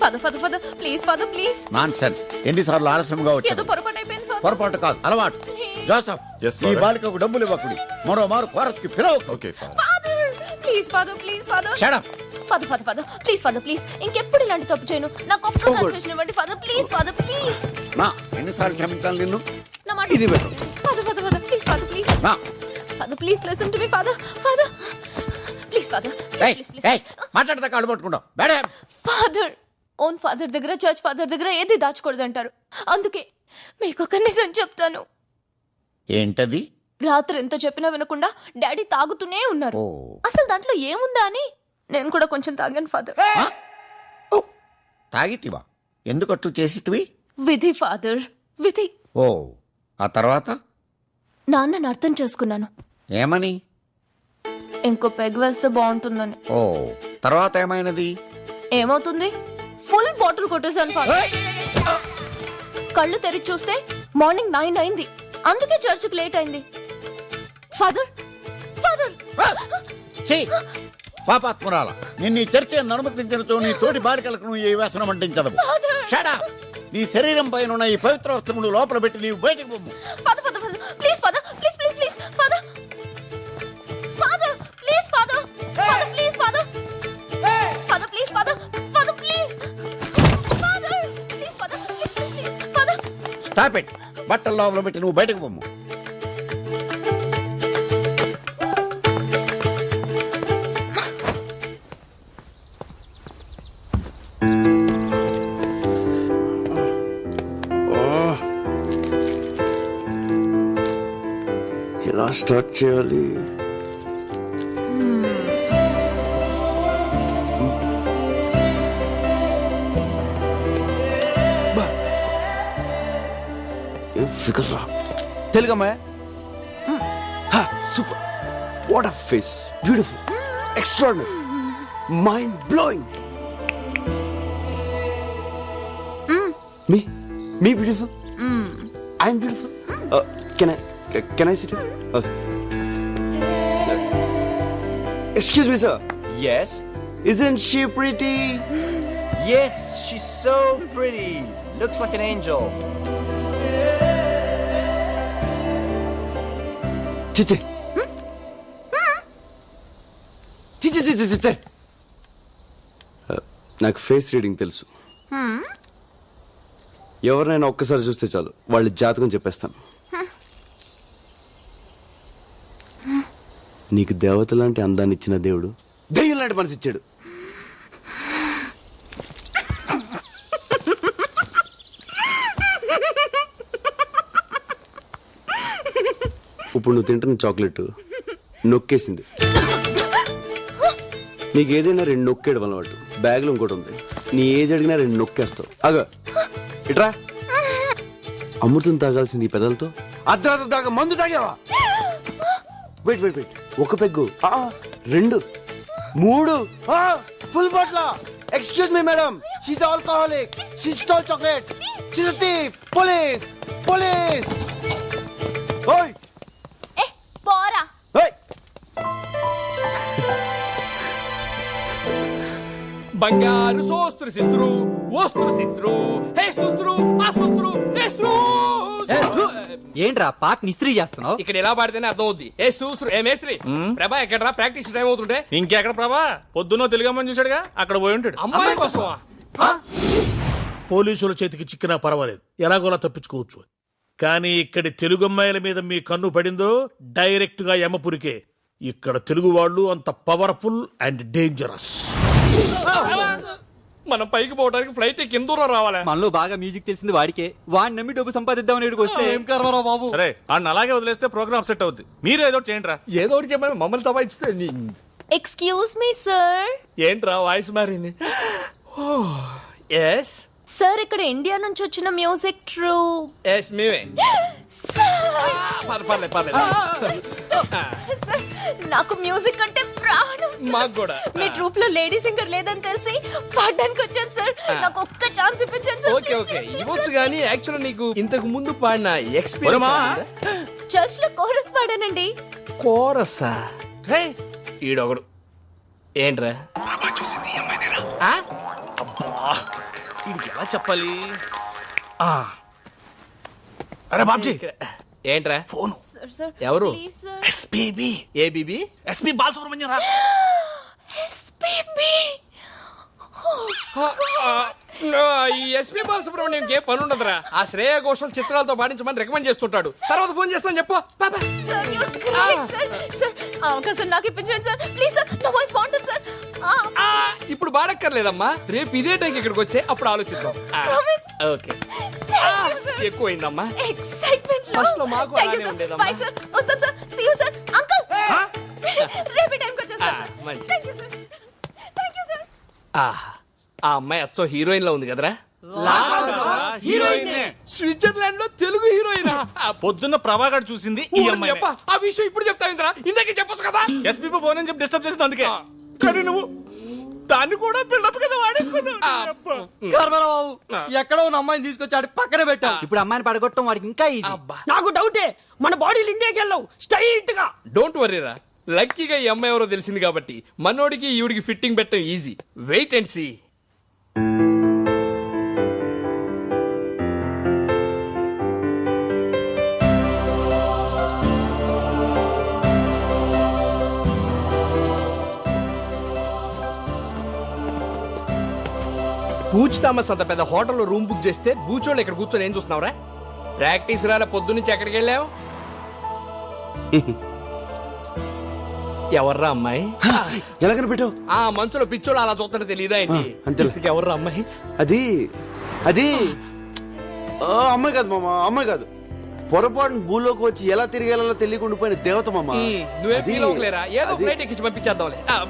Father father father please father please. Nonsense ఎన్నిసార్లు ఆలస్యంగా ఏదో వచ్చాడు పొరపాటు అయిపోయింది ఫాదర్. పొరపాటు కాదు అలవాటు. జోసఫ్ Yes, ఈ father. బాలికకు డబ్బులు ఇవ్వకుడి. మరో మారు కోరస్కి పిలవకు okay father father please father please father. Shut up father father father please father please. ఇంకెప్పుడు ఇలాంటి తప్పు చేయను? నాకు ఒక్క కన్ఫెషన్ ఇవ్వండి ఫాదర్. Please father please. నా ఎన్నిసార్లు క్షమించాలి నిన్ను? నా మాట ఇది పెట్టు. Father father father please father please. నా. Father please listen to me father. Father. Father. మాట్లాడితే కాళ్ళు పట్టుకుంటావు. మేడం ఫాదర్ ఓన్ ఫాదర్ దగ్గర చర్చ్ ఫాదర్ దగ్గర ఏది దాచకూడదు అంటారు అందుకే మీకు ఒక నిజం చెప్తాను. ఏంటది? రాత్రి ఎంత చెప్పినా వినకుండా డాడీ తాగుతూనే ఉన్నారు. అసలు దాంట్లో ఏముందా అని నేను కూడా కొంచెం తాగాను ఫాదర్. తాగితివా? ఎందుకట్టు చేసితివి? విధి ఫాదర్ విధి. ఓ ఆ తర్వాత? నాన్నని అర్థం చేసుకున్నాను. ఏమని? ఇంకో పెగ్ వేస్తే బాగుంటుందని. ఓ తర్వాత ఏమైనది? ఏమవుతుంది? ఫుల్ బాటిల్ కొట్టేశాను ఫాదర్. కళ్ళు తెరిచి చూస్తే మార్నింగ్ నైన్ అయింది. అందుకే చర్చికి లేట్ అయింది. Father father! ఛీ! పాపాత్మురాల నిన్ను ఈ చర్చ అనుమతించినతో నీ తోటి బాలికలకు నువ్వు ఈ వ్యసనం అంటించదు Father! షడా నీ శరీరం పైన ఉన్న ఈ పవిత్ర వస్త్రములు లోపల పెట్టి నీవు బయటకు పొమ్ము ఫాదర్ స్టాప్ ఇట్ బట్టల లోపల పెట్టి నువ్వు బయటకు పొమ్ము. ఎలా స్టార్ట్ చేయాలి? ఏం ఫిగర్ రా తెలుగమ్మా super what a face beautiful extraordinary mind blowing me me beautiful I'm beautiful can I can I sit excuse me sir Yes? Isn't she pretty? Yes, she's so pretty. Looks like an angel. చిచి చిచి చిచి చిచి నాకు face reading తెలుసు. ఎవరినైనా ఒక్కసారి చూస్తే చాలు వాళ్ళ జాతకం చెప్పేస్తాను. నీకు దేవత లాంటి అందాన్ని ఇచ్చిన దేవుడు దెయ్యం లాంటి మనసు ఇచ్చాడు. ఇప్పుడు నువ్వు తింటున్న చాక్లెట్ నొక్కేసింది. నీకు ఏదైనా రెండు నొక్కేయడం అలవాటు. బ్యాగ్లో ఇంకోటి ఉంది. నీ ఏజ్ అడిగినా రెండు నొక్కేస్తావు. అగ ఇట్రా. అమృతం తాగాల్సింది నీ పెదలతో? అర్ధరాత్రి దాకా మందు తాగావా? వెయిట్ వెయిట్ వెయిట్ ఒక పెగ్గు. ఆ, రెండు. మూడు. Full bottle excuse me madam she's alcoholic she stole chocolates she's thief police police ఓయ్ బంగారు సోస్త్రు సిస్త్రు ఓస్త్రు సిస్త్రు హే సుస్త్రు ఆ సుస్త్రు హే సుస్త్రు. ఏంట్రా పాటని ఇస్త్రీ చేస్తున్నావు? ఇక్కడ ఎలా పాడితేనే అర్థం అవుద్ది ఏ సూస్త్రు ఏ మేస్త్రి ప్రభా ఎక్కడరా? ప్రాక్టీస్ టైం అవుతుంటే? ఇంకెక్కడ ప్రభా? పొద్దున్న తెలుగమ్మని చూశాడుగా అక్కడ పోయి ఉంటాడు. అమ్మాయి కోసమా? పోలీసుల చేతికి చిక్కినా పర్వాలేదు. ఎలాగోలా తప్పించుకోవచ్చు. కానీ ఇక్కడి తెలుగు అమ్మాయిల మీద మీ కన్ను పడిందో డైరెక్ట్గా యమపురికే. ఇక్కడ తెలుగు వాళ్ళు అంత పవర్ఫుల్ అండ్ డేంజరస్ మనం పైకి పోవడానికి ఫ్లైట్ కింద దూరం రావాలా? మనలో బాగా మ్యూజిక్ తెలిసింది వాడికే. వాడిని నమ్మి డబ్బు సంపాదిద్దామని ఇక్కడికి వస్తే ఏం కర్మరా బాబు? అరే అన్న అలాగే వదిలేస్తే ప్రోగ్రామ్ సెట్ అవుద్ది. మీరే ఏదో ఒకటి చేయండి రా. ఏదో ఒకటి చెప్పమని మమ్మల్ని తప్ప ఇచ్చితే ఎక్స్క్యూజ్ మీ సార్ ఏంట్రా వాయిస్ మారింది? ఎస్ సార్ ఇక్కడ ఇండియా నుంచి వచ్చిన మ్యూజిక్ ట్రూ ఎస్ మేమే. పర్లేదు పర్లేదు సార్ నాకు మ్యూజిక్ అంటే ప్రాణం సార్. మాకు కూడా. మీ ట్రూప్లో లేడీ సింగర్ లేదని తెలిసి పాడడానికి వచ్చాను సార్. నాకు ఒక్క ఛాన్స్ ఇప్పించండి సార్ ఓకే ఓకే. ఇవ్వచ్చు కానీ యాక్చువల్ నీకు ఇంతకు ముందు పాడిన ఒరేమా. ఎక్స్పీరియన్స్ చర్చ్లో కోరస్ పాడానండి. కోరసా రే ఈడొకడు. ఏంట్రా? ఆ? వీడికి ఎలా చెప్పాలి? ఆ. అరే బాబ్జీ. ఏంట్రా? ఫోన్. సార్ సార్ ఎవరు? Please sir SPB A BB SP Balasubrahmanyam రా. ఎస్పీబీ ఈ ఎస్పీ బాలసుబ్రహ్మణ్యం ఏ పని ఉండదురా. ఆ శ్రేయ ఘోషల్ చిత్రాలతో పాటించమని రికమెండ్ చేస్తుంటాడు. తర్వాత ఫోన్ చేస్తాను చెప్పు. పాపా sir you great sir sir అవకాశం నాకు ఇప్పించండి సార్ ప్లీజ్ సార్ నా వాయిస్ బాగుంటుంది సార్ ఆ, ఇప్పుడు బాడక్కర్లేదమ్మా. రేపు ఇదే టైంకి ఇక్కడికి వచ్చే అప్పుడు ఆలోచిద్దాం. ఓకే సార్ ఎక్కువైందమ్మా. ఎక్సైట్మెంట్ First లో మాకు అలానే ఉండేదమ్మా. బై సార్ వస్తాను sir see you sir uncle రేపటి టైంకి వచ్చేస్తాను ఆ, సార్ సార్ సార్ అమ్మాయి అచ్చో హీరోయిన్లో ఉంది కదరా? హీరోయిన్ స్విట్జర్లాండ్లో తెలుగు హీరోయిన్ పొద్దున్న ప్రభాకర్ చూసింది ఈ అమ్మాయి ఆ విషయం ఇప్పుడు చెప్తా ఇంద్రా. ఇందాకే చెప్పొచ్చు కదా? ఎస్పీ ఫోన్ అని చెప్పి డిస్టర్బ్ చేసింది అందుకే. కానీ నువ్వు దాన్ని కూడా బిల్డప్ కదా వాడేసుకున్నావు కర్మరావు ఎక్కడో ఉన్న అమ్మాయిని తీసుకొచ్చాడు పక్కన పెట్టా ఇప్పుడు అమ్మాయిని పడగొట్టడం వాడికి ఇంకా ఈజీ నాకు డౌటే మన బాడీలు ఇండియాకి వెళ్ళవు స్ట్రైట్గా డోంట్ వరీరా లక్కీగా ఈ అమ్మాయి ఎవరో తెలిసింది కాబట్టి మనోడికి ఈవిడికి ఫిట్టింగ్ పెట్టడం ఈజీ వెయిట్ అండ్ సీ బూచ్ థామస్ అంత పెద్ద హోటల్లో రూమ్ బుక్ చేస్తే బూచోళ్ళు ఇక్కడ కూర్చొని ఏం చూస్తున్నావురా? ప్రాక్టీస్ రాలే పొద్దు నుంచి ఎక్కడికి వెళ్ళావు? ఎవర్రా అమ్మాయి? ఎలా కనిపెట్టావు? ఆ మంచులో పిచ్చోళ్ళు అలా చూస్తుంటే తెలియదా ఏంటి? ఎవర్రా అమ్మాయి? అది అది ఆ, అమ్మాయి కాదు మామ అమ్మాయి కాదు. పొరపాటున భూలోకి వచ్చి ఎలా తిరిగేలా తెలియకుండా పోయిన దేవత మామ. ఉమ్, నువ్వే అది- ఫీల్ అవ్వలేరా ఏదో అది- ఫ్లైట్ ఎక్కించి పంపించేద్దాంలే. ఆ,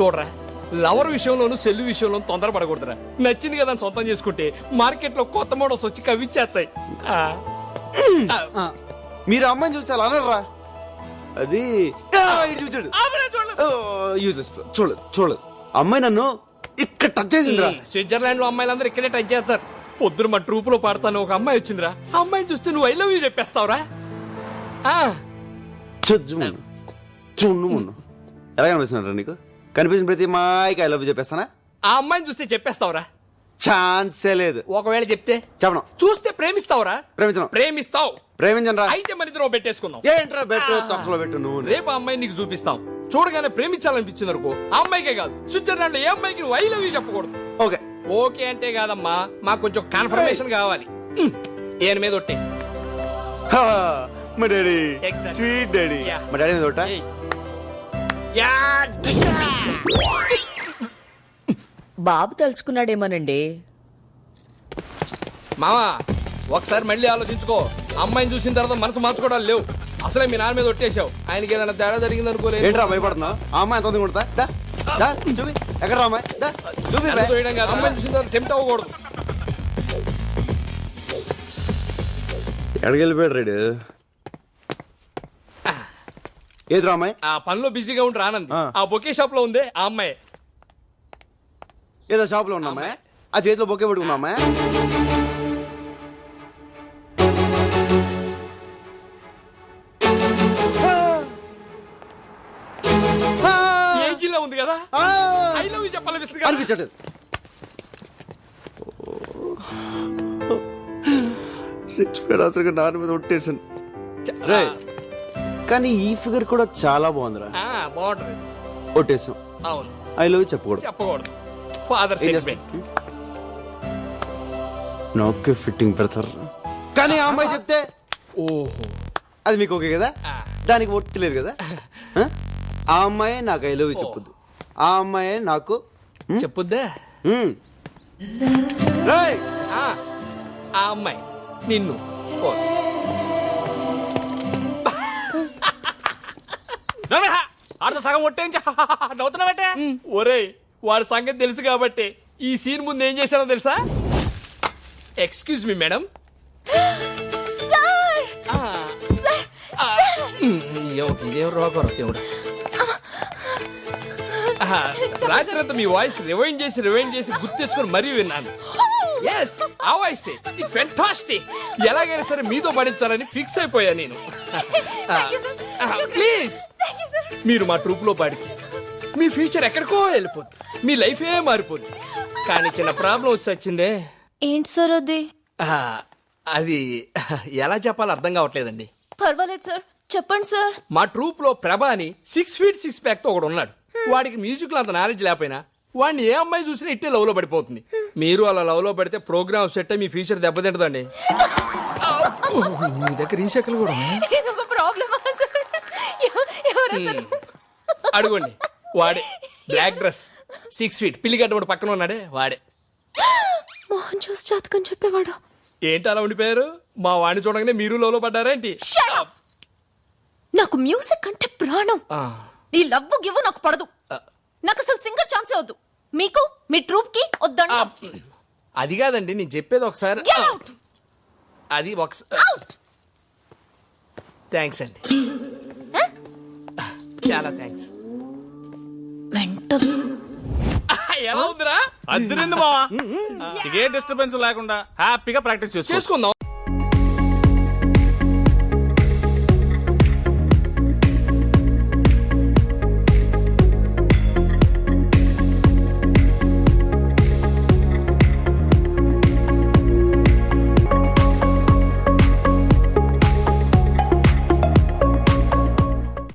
చూడరా. లవర్ విషయంలోను సెల్లు విషయంలోను తొందరపడకూడదురా. నచ్చింది కదా అని సొంతం చేసుకుంటే మార్కెట్లో కొత్త మోడల్స్ వచ్చి కవిచ్చేస్తాయి మీరు అమ్మాయిని చూస్తే అలా అనరా అది యూజ్లెస్ చూడలేదు. చూడలేదు అమ్మాయి నన్ను ఇక్కడ టచ్ చేసిందిరా. స్విట్జర్లాండ్లో అమ్మాయిలందరూ ఇక్కడే టచ్ చేస్తారు. పొద్దున మా ట్రూప్లో పాడతాను ఒక అమ్మాయి వచ్చిందిరా. ఆ అమ్మాయిని చూస్తే నువ్వు ఐ లవ్ యూ చెప్పేస్తావురా? చూడు ఎలా కనిపిస్తున్నారా నీకు? కనిపించిన ప్రతి మాయకి ఐ లవ్ చెప్పేస్తానా? ఆ అమ్మాయిని చూస్తే చెప్పేస్తావురా. ఛాన్సే లేదు. ఒకవేళ చెప్తే చెప్పను. చూస్తే ప్రేమిస్తావురా. ప్రేమించను. ప్రేమిస్తావు. ప్రేమించను రా అయితే మన ఇద్దరం పెట్టేసుకుందాం ఏంట్రా పెట్టు తొక్కలో పెట్టు నువ్వు రేపు ఆ అమ్మాయి నీకు చూపిస్తాం. చూడగానే ప్రేమించాలనిపించింది అనుకో. ఆ అమ్మాయికే కాదు. స్విట్జర్లాండ్లో ఏ అమ్మాయికి నువ్వు ఐ లవ్ యూ చెప్పకూడదు. ఓకే. ఓకే అంటే కాదమ్మా మాకు కొంచెం కన్ఫర్మేషన్ కావాలి. ఏన్ మీద ఒట్టే. మా డాడీ. Sweet daddy. మా డాడీ మీద ఒకటా? బాబు తలుచుకున్నాడేమోనండి. మామా ఒకసారి మళ్ళీ ఆలోచించుకో. అమ్మాయిని చూసిన తర్వాత మనసు మార్చుకోవడాలు లేవు. అసలే మీ నాన్న మీద ఒట్టేశావు. ఆయనకి ఏదైనా తేడా జరిగింది అనుకోలేదు ఏంట్రా భయపడుతున్నావు ఆ అమ్మాయి ఎంత కొడతా దా దా చూపి. ఎక్కడ రా అమ్మాయి? దా చూపి బే. వేయడం కాదు. అమ్మాయిని చూసిన తర్వాత టెంప్ట్ అవ్వకూడదు. ఎక్కడికి వెళ్ళిపోయాడు రేడు? ఏదిరా అమ్మాయి? ఆ పనిలో బిజీగా ఉండి రానంది. ఆ. ఆ బొకే షాప్లో ఉంది ఆ అమ్మాయి. ఏదో షాప్లో ఉన్నా అమ్మాయి? ఆ చేతిలో బొక్కే పెట్టుకున్నా అమ్మాయి? ఏజీలో ఉంది కదా? ఆ! ఐ లవ్ యూ చెప్పాలనిపిస్తుంది కదా? అనిపించట్లేదు. రిచ్ అసలు నాన్న మీద ఒట్టేసాను రే కానీ ఈ ఫిగర్ కూడా చాలా బాగుందిరా. ఆ, బాగుంటది. ఒట్టేసాం అవును. ఐ లవ్ చెప్పకూడదు. చెప్పకూడదు. ఫాదర్ ఏం సెంటిమెంట్ చేస్తాం? నాకే ఫిట్టింగ్ పెడతారు. కానీ ఆ అమ్మాయి చెప్తే ఓహో. అది మీకు ఓకే కదా? ఆ. దానికి ఒట్టలేదు కదా? ఆ? ఆ అమ్మాయి నాకు ఐ లవ్ చెప్పొద్దు. ఆ అమ్మాయి నాకు చెప్పుద్దా? మ్. రేయ్! ఆ, ఆ అమ్మాయి. నిన్ను. ఓ. ఆడతో సగం ఒట్టేంచి నవ్వుతున్నావట్టే ఒరేయ్ వాడి సంగతి తెలుసు కాబట్టి ఈ సీన్ ముందు ఏం చేశానో తెలుసా? ఎక్స్క్యూజ్ మీ మేడం రాత్రి మీ వాయిస్ రివైండ్ చేసి రివైండ్ చేసి గుర్తు తెచ్చుకొని మరీ విన్నాను. ఎస్ ఆ వాయిస్. ఇట్ ఫెంటాస్టిక్ ఎలాగైనా సరే మీతో పడించాలని ఫిక్స్ అయిపోయా నేను. ప్లీజ్. మీరు మా ట్రూప్లో పాడితే మీ ఫ్యూచర్ ఎక్కడికో వెళ్ళిపోద్ది. మీ లైఫే మారిపోద్ది. కానీ చిన్న ప్రాబ్లం వచ్చి వచ్చిందే. ఏంటి సార్ అది? అది ఎలా చెప్పాలో అర్థం కావట్లేదండి. పర్వాలేదు సార్. చెప్పండి సార్. మా ట్రూప్లో ప్రభ అని సిక్స్ ఫీట్ సిక్స్ ప్యాక్తో ఒకడు ఉన్నాడు. వాడికి మ్యూజిక్లో అంత నాలెడ్జ్ లేకపోయినా వాడిని ఏ అమ్మాయి చూసినా ఇట్టే లవ్లో పడిపోతుంది. మీరు అలా లవ్లో పడితే ప్రోగ్రామ్ సెట్ మీ ఫ్యూచర్ దెబ్బతింటదండి. మీ దగ్గర రీసైకిల్ కూడా ఎవరతను అడుగుండి. వాడే. Black dress. Six feet. పిల్లిగడ్డ కూడా పక్కన ఉన్నాడే. వాడే. మోహన్ చూసి జాతకం చెప్పేవాడు. ఏంటి అలా ఉండిపోయారు? మా వాడిని చూడగానే మీరు లోలో పడ్డారేంటి Shut up! నాకు మ్యూజిక్ అంటే ప్రాణం. నీ లవ్వు గివ్వు నాకు పడదు. నాకు అసలు సింగర్ ఛాన్సే వద్దు. మీకు మీ ట్రూప్కి వద్దండి. అది కాదండి నేను చెప్పేది ఒకసారి. Get out! అది ఒకసారి థ్యాంక్స్ అండి. చాలా థ్యాంక్స్ ఎలా ఉందిరా? అద్దరింది మావా. ఇకే డిస్టర్బెన్స్ లేకుండా హ్యాపీగా ప్రాక్టీస్ చేసుకో చేసుకుందాం.